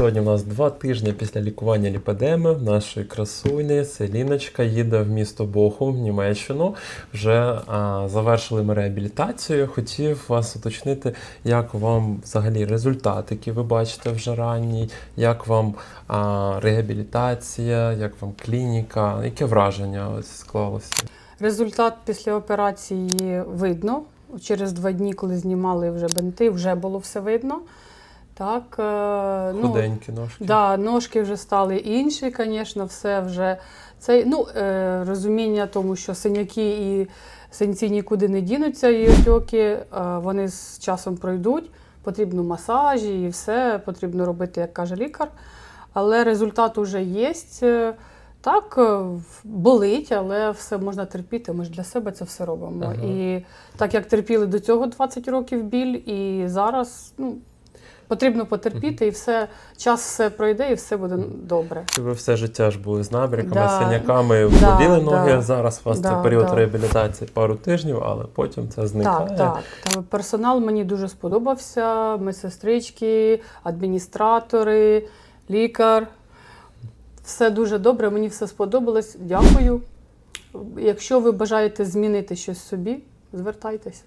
сьогодні у нас два тижні після лікування ліпедеми нашої красуні Селіночка їде в місто Бохум, в Німеччину. Вже а, завершили ми реабілітацію. Хотів вас уточнити, як вам взагалі результат, який ви бачите вже ранній, як вам а, реабілітація, як вам клініка, яке враження ось склалося? Результат після операції видно. Через два дні, коли знімали вже бинти, вже було все видно. Так, е, ну, Худенькі ножки. да, ножки вже стали інші, звісно, все вже це ну, е, розуміння тому, що синяки і синці нікуди не дінуться, і отьоки, е, вони з часом пройдуть. Потрібно масажі і все потрібно робити, як каже лікар. Але результат уже є. Так, болить, але все можна терпіти. Ми ж для себе це все робимо. Ага. І так як терпіли до цього 20 років біль, і зараз ну, потрібно потерпіти, і все, час все пройде, і все буде добре. Ви все життя ж були з набряками, Да. синяками, Да, боліли ноги. да. Зараз у вас Да, це період да. реабілітації пару тижнів, але потім це зникає. Так, так. Там персонал мені дуже сподобався. Медсестрички, адміністратори, лікар. Все дуже добре, мені все сподобалось. Дякую. Якщо ви бажаєте змінити щось собі, звертайтеся.